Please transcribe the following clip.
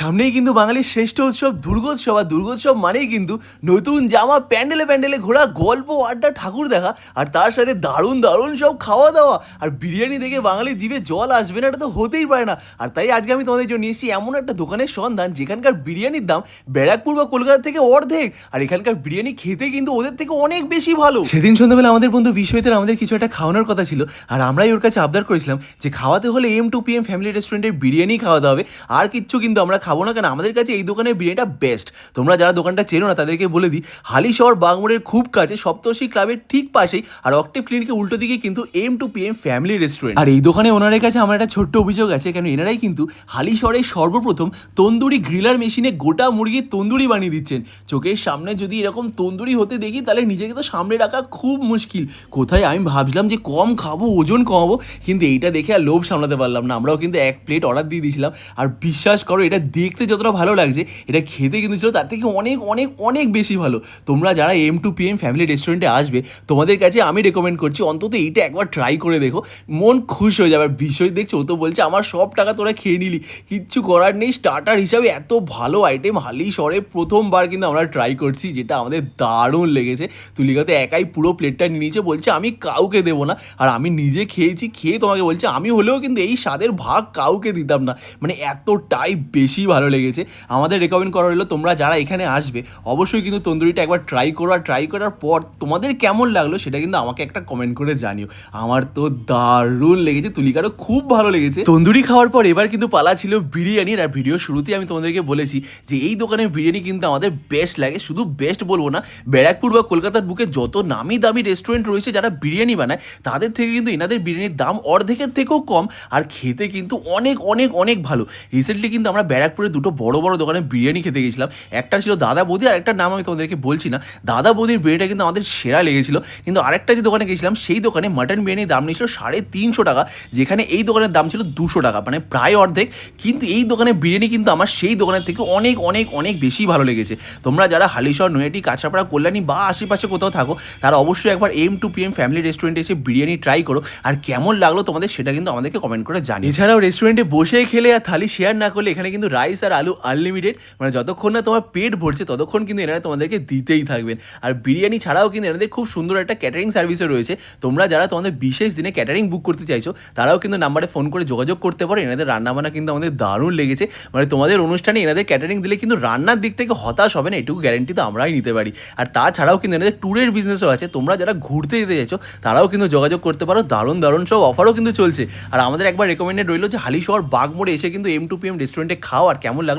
সামনেই কিন্তু বাঙালির শ্রেষ্ঠ উৎসব, দুর্গোৎসব, আর দুর্গোৎসব মানেই কিন্তু নতুন জামা, প্যান্ডেলে প্যান্ডেলে ঘোরা, গল্প, আড্ডা, ঠাকুর দেখা, আর তার সাথে দারুণ দারুণ সব খাওয়া দাওয়া। আর বিরিয়ানি দেখে বাঙালির জিভে জল আসবে না, এটা তো হতেই পারে না। আর তাই আজকে আমি তোমাদের জন্য এসেছি এমন একটা দোকানের সন্ধান, যেখানকার বিরিয়ানির দাম ব্যারাকপুর বা কলকাতা থেকে অর্ধেক। আর এখানকার বিরিয়ানি খেতে কিন্তু ওদের থেকে অনেক বেশি ভালো। সেদিন সন্ধ্যাবেলা আমাদের বন্ধু বিষয়তে আমাদের কিছু একটা খাওয়ানোর কথা ছিল, আর আমরাই ওর কাছে আবদার করেছিলাম যে খাওয়াতে হলে M two P M family রেস্টুরেন্টের বিরিয়ানি খাওয়াতে হবে। আর কিচ্ছু কিন্তু আমরা খাব না কেন? আমাদের কাছে এই দোকানের বিরিয়ানিটা বেস্ট তোমরা যারা দোকানটা চেনো না, তাদেরকে বলে দিই হালি শহর বাগমোড়ের খুব কাছে সপ্তর্ষি ক্লাবের ঠিক পাশেই আর অক্টিভ ক্লিনিকের উল্টো দিকে কিন্তু M two P M family restaurant আর এই দোকানে ওনাদের কাছে আমার একটা ছোট্ট অভিযোগ আছে, কেন এনারাই কিন্তু হালি শহরের সর্বপ্রথম তন্দুরি গ্রিলার মেশিনে গোটা মুরগির তন্দুরি বানিয়ে দিচ্ছেন। চোখের সামনে যদি এরকম তন্দুরি হতে দেখি, তাহলে নিজেকে তো সামনে রাখা খুব মুশকিল। কোথায়? আমি ভাবছিলাম যে কম খাব, ওজন কমাবো, কিন্তু এইটা দেখে আর লোভ সামলাতে পারলাম না। আমরাও কিন্তু এক প্লেট অর্ডার দিয়ে দিয়েছিলাম। আর বিশ্বাস করো, এটা দেখতে যতটা ভালো লাগছে, এটা খেতে কিন্তু ছিল তার থেকে অনেক অনেক অনেক বেশি ভালো। তোমরা যারা M two P M family রেস্টুরেন্টে আসবে, তোমাদের কাছে আমি রেকমেন্ড করছি, অন্তত এইটা একবার ট্রাই করে দেখো। মন খুশ হয়ে যাবে। বিষয় দেখছ, ও তো বলছে, আমার সব টাকা তোরা খেয়ে নিলি। কিচ্ছু করার নেই। স্টার্টার হিসাবে এত ভালো আইটেম হালি শহরে প্রথমবার কিন্তু আমরা ট্রাই করছি, যেটা আমাদের দারুণ লেগেছে। তুলিকা তো একাই পুরো প্লেটটা নিয়ে নিয়েছে, বলছে, আমি কাউকে দেবো না। আর আমি নিজে খেয়েছি, খেয়ে তোমাকে বলছে, আমি হলেও কিন্তু এই স্বাদের ভাগ কাউকে দিতাম না। মানে এতটাই বেশি ভালো লেগেছে। আমাদের রেকমেন্ড করা হলো, তোমরা যারা এখানে আসবে, অবশ্যই কিন্তু তন্দুরিটা একবার ট্রাই করো। আর ট্রাই করার পর তোমাদের কেমন লাগল সেটা কিন্তু আমাকে একটা কমেন্ট করে জানিও। আমার তো দারুণ লেগেছে, তুলিকারও খুব ভালো লেগেছে। তন্দুরি খাওয়ার পর এবার কিন্তু পালা ছিল বিরিয়ানির। আর ভিডিও শুরুতেই আমি তোমাদেরকে বলেছি যে এই দোকানের বিরিয়ানি কিন্তু আমাদের বেস্ট লাগে। শুধু বেস্ট বলব না, ব্যারাকপুর বা কলকাতার বুকে যত নামি দামি রেস্টুরেন্ট রয়েছে, যারা বিরিয়ানি বানায়, তাদের থেকে কিন্তু এনাদের বিরিয়ানির দাম অর্ধেকের থেকেও কম। আর খেতে কিন্তু অনেক অনেক অনেক ভালো। রিসেন্টলি কিন্তু আমরা ব্যারাকপুরে দুটো বড় বড় দোকানে বিরিয়ানি খেতে গেছিলাম একটা ছিল দাদা বৌদি, আর একটা নাম আমি তোমাদেরকে বলছি না। দাদা বৌদির বিরিয়ানিটা কিন্তু আমাদের সেরা লেগেছিল। কিন্তু আরেকটা যে দোকানে গেছিলাম সেই দোকানে মাটন বিরিয়ানির দাম নিয়েছিল সাড়ে তিনশো টাকা, যেখানে এই দোকানের দাম ছিল দুশো টাকা মানে প্রায় অর্ধেক। কিন্তু এই দোকানের বিরিয়ানি কিন্তু আমার সেই দোকানের থেকে অনেক অনেক অনেক বেশি ভালো লেগেছে। তোমরা যারা হালিশহর, নৈহাটি কাঁচরাপাড়া কল্যাণী বা আশেপাশে কোথাও থাকো, তারা অবশ্যই একবার M two P M family রেস্টুরেন্টে এসে বিরিয়ানি ট্রাই করো। আর কেমন লাগল তোমাদের, সেটা কিন্তু আমাদেরকে কমেন্ট করে জানি এছাড়াও রেস্টুরেন্টে বসে খেলে আর থালি শেয়ার না করলে, এখানে কিন্তু রাইস আর আলু আনলিমিটেড মানে যতক্ষণ না তোমার পেট ভরছে ততক্ষণ কিন্তু এনারা তোমাদেরকে দিতেই থাকবেন। আর বিরিয়ানি ছাড়াও কিন্তু এনাদের খুব সুন্দর একটা ক্যাটারিং সার্ভিসও রয়েছে। তোমরা যারা তোমাদের বিশেষ দিনে ক্যাটারিং বুক করতে চাইছো, তারাও কিন্তু নাম্বারে ফোন করে যোগাযোগ করতে পারো। এনাদের রান্নাবান্না কিন্তু আমাদের দারুণ লেগেছে। মানে তোমাদের অনুষ্ঠানে এনাদের ক্যাটারিং দিলে কিন্তু রান্নার দিক থেকে হতাশ হবে না, এটুকু গ্যারেন্টি তো আমরাই নিতে পারি। আর তাছাড়াও কিন্তু এনাদের ট্যুরের বিজনেসও আছে। তোমরা যারা ঘুরতে যেতে চাইছো, তারাও কিন্তু যোগাযোগ করতে পারো। দারুণ দারুণ সব অফারও কিন্তু চলছে। আর আমাদের একবার রেকমেন্ডেড রইল যে হালি শহর বাগমোড়ে এসে কিন্তু এম টু পি এম রেস্টুরেন্টে খাও আর কেমন লাগল?